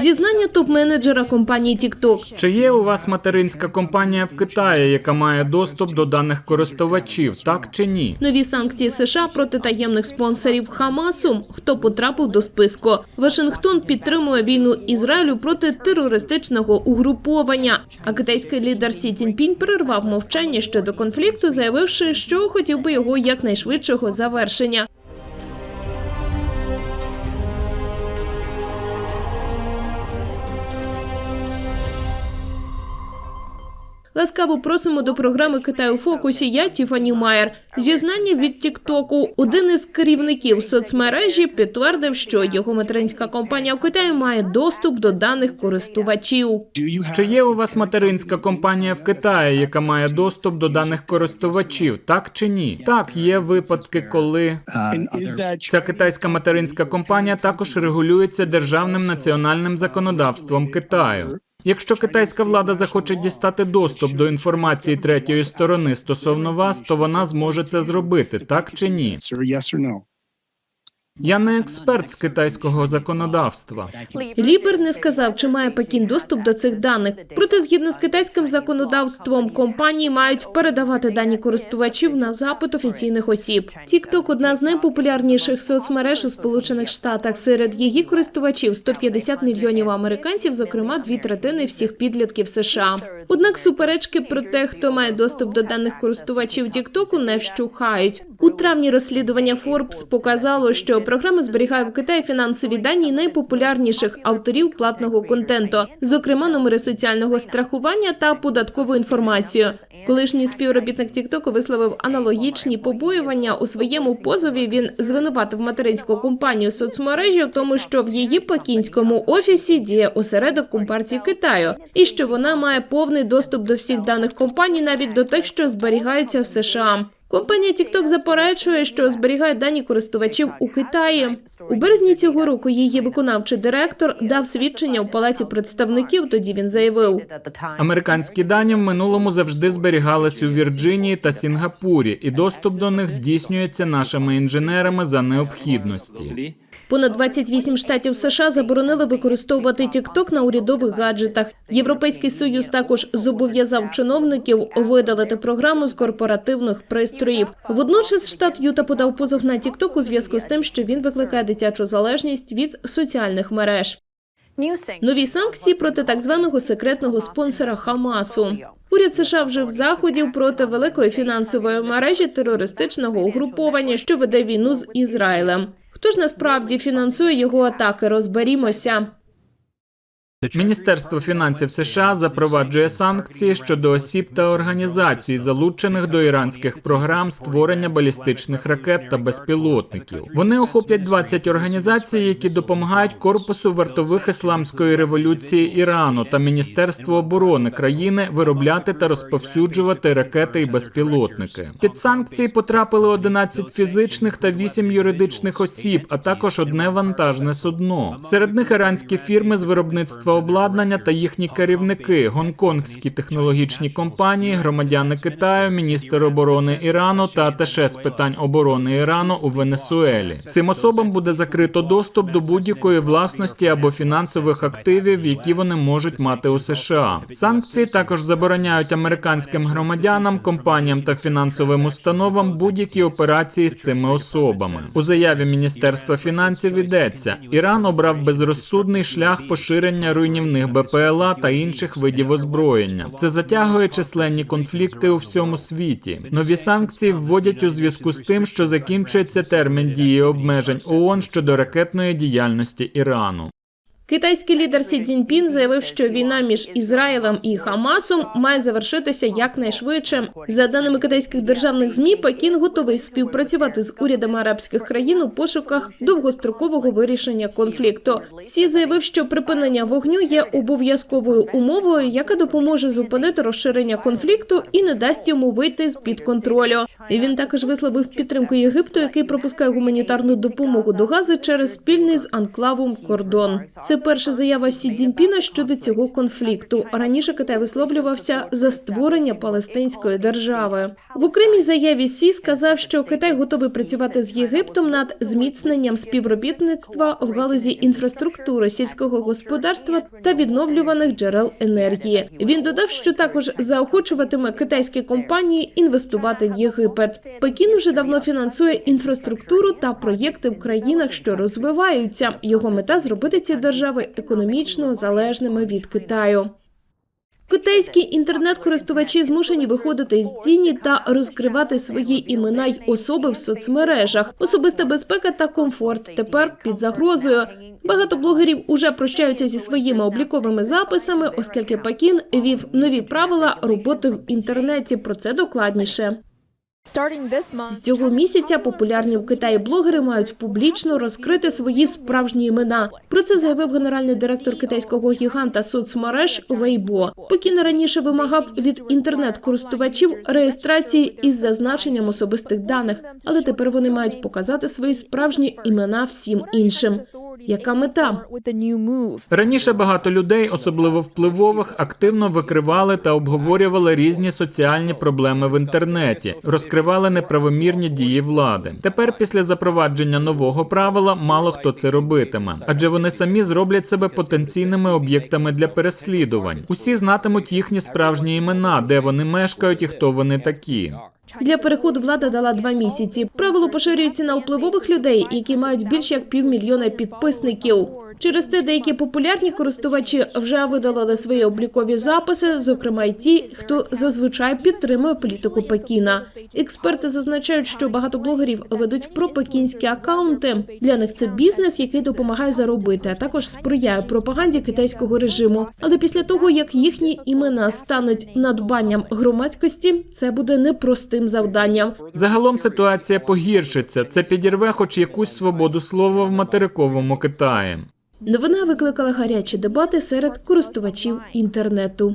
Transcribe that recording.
Зізнання топ-менеджера компанії TikTok. Чи є у вас материнська компанія в Китаї, яка має доступ до даних користувачів, так чи ні? Нові санкції США проти таємних спонсорів Хамасу. Хто потрапив до списку? Вашингтон підтримує війну Ізраїлю проти терористичного угруповання. А китайський лідер Сі Цзіньпінь перервав мовчання щодо конфлікту, заявивши, що хотів би його якнайшвидшого завершення. Ласкаво просимо до програми Китай у фокусі. Я Тіфані Майер. Зізнання від Тіктоку. Один із керівників соцмережі підтвердив, що його материнська компанія в Китаї має доступ до даних користувачів. Чи є у вас материнська компанія в Китаї, яка має доступ до даних користувачів, так чи ні? Так, є випадки, коли ця китайська материнська компанія також регулюється державним національним законодавством Китаю. Якщо китайська влада захоче дістати доступ до інформації третьої сторони стосовно вас, то вона зможе це зробити, так чи ні? Я не експерт з китайського законодавства. Лібер не сказав, чи має Пекін доступ до цих даних. Проте, згідно з китайським законодавством, компанії мають передавати дані користувачів на запит офіційних осіб. TikTok – одна з найпопулярніших соцмереж у Сполучених Штатах. Серед її користувачів 150 мільйонів американців, зокрема дві третини всіх підлітків США. Однак суперечки про те, хто має доступ до даних користувачів TikTok, не вщухають. У травні розслідування Forbes показало, що програма зберігає в Китаї фінансові дані найпопулярніших авторів платного контенту, зокрема номери соціального страхування та податкову інформацію. Колишній співробітник TikTok висловив аналогічні побоювання у своєму позові. Він звинуватив материнську компанію соцмережі в тому, що в її пекінському офісі діє осередок компартії Китаю, і що вона має повний доступ до всіх даних компаній, навіть до тих, що зберігаються в США. Компанія TikTok заперечує, що зберігає дані користувачів у Китаї. У березні цього року її виконавчий директор дав свідчення у палаті представників. Тоді він заявив. Американські дані в минулому завжди зберігались у Вірджинії та Сінгапурі, і доступ до них здійснюється нашими інженерами за необхідності. Понад 28 штатів США заборонили використовувати TikTok на урядових гаджетах. Європейський союз також зобов'язав чиновників видалити програму з корпоративних пристроїв. Водночас штат Юта подав позов на TikTok у зв'язку з тим, що він викликає дитячу залежність від соціальних мереж. Нові санкції проти так званого секретного спонсора Хамасу. Уряд США вжив заходів проти великої фінансової мережі терористичного угруповання, що веде війну з Ізраїлем. Хто ж насправді фінансує його атаки? Розберімося. Міністерство фінансів США запроваджує санкції щодо осіб та організацій, залучених до іранських програм створення балістичних ракет та безпілотників. Вони охоплять 20 організацій, які допомагають корпусу вартових ісламської революції Ірану та Міністерству оборони країни виробляти та розповсюджувати ракети і безпілотники. Під санкції потрапили 11 фізичних та 8 юридичних осіб, а також одне вантажне судно. Серед них іранські фірми з виробництва обладнання та їхні керівники, гонконгські технологічні компанії, громадяни Китаю, міністр оборони Ірану та аташе з питань оборони Ірану у Венесуелі. Цим особам буде закрито доступ до будь-якої власності або фінансових активів, які вони можуть мати у США. Санкції також забороняють американським громадянам, компаніям та фінансовим установам будь-які операції з цими особами. У заяві Міністерства фінансів йдеться: Іран обрав безрозсудний шлях поширення руйнівних БПЛА та інших видів озброєння. Це затягує численні конфлікти у всьому світі. Нові санкції вводять у зв'язку з тим, що закінчується термін дії обмежень ООН щодо ракетної діяльності Ірану. Китайський лідер Сі Цзіньпін заявив, що війна між Ізраїлем і Хамасом має завершитися якнайшвидше. За даними китайських державних змі, Пекін готовий співпрацювати з урядами арабських країн у пошуках довгострокового вирішення конфлікту. Сі заявив, що припинення вогню є обов'язковою умовою, яка допоможе зупинити розширення конфлікту і не дасть йому вийти з під контролю. Він також висловив підтримку Єгипту, який пропускає гуманітарну допомогу до Гази через спільний з анклавом кордон. Це перша заява Сі Цзіньпіна щодо цього конфлікту. Раніше Китай висловлювався за створення палестинської держави. В окремій заяві Сі сказав, що Китай готовий працювати з Єгиптом над зміцненням співробітництва в галузі інфраструктури, сільського господарства та відновлюваних джерел енергії. Він додав, що також заохочуватиме китайські компанії інвестувати в Єгипет. Пекін вже давно фінансує інфраструктуру та проєкти в країнах, що розвиваються. Його мета зробити ці держави економічно залежними від Китаю. Китайські інтернет-користувачі змушені виходити з тіні та розкривати свої імена й особи в соцмережах. Особиста безпека та комфорт тепер під загрозою. Багато блогерів уже прощаються зі своїми обліковими записами, оскільки Пекін вів нові правила роботи в інтернеті. Про це докладніше. З цього місяця популярні в Китаї блогери мають публічно розкрити свої справжні імена. Про це заявив генеральний директор китайського гіганта соцмереж Weibo. Пекін раніше вимагав від інтернет-користувачів реєстрації із зазначенням особистих даних, але тепер вони мають показати свої справжні імена всім іншим. Яка мета? Раніше багато людей, особливо впливових, активно викривали та обговорювали різні соціальні проблеми в інтернеті, розкривали неправомірні дії влади. Тепер, після запровадження нового правила, мало хто це робитиме, адже вони самі зроблять себе потенційними об'єктами для переслідувань. Усі знатимуть їхні справжні імена, де вони мешкають і хто вони такі. Для переходу влада дала два місяці. Правило поширюється на впливових людей, які мають більше як півмільйона підписників. Через те деякі популярні користувачі вже видалили свої облікові записи, зокрема й ті, хто зазвичай підтримує політику Пекіна. Експерти зазначають, що багато блогерів ведуть пропекінські акаунти. Для них це бізнес, який допомагає заробити, а також сприяє пропаганді китайського режиму. Але після того, як їхні імена стануть надбанням громадськості, це буде непростим завданням. Загалом ситуація погіршиться. Це підірве хоч якусь свободу слова в материковому Китаї. Новина викликала гарячі дебати серед користувачів інтернету.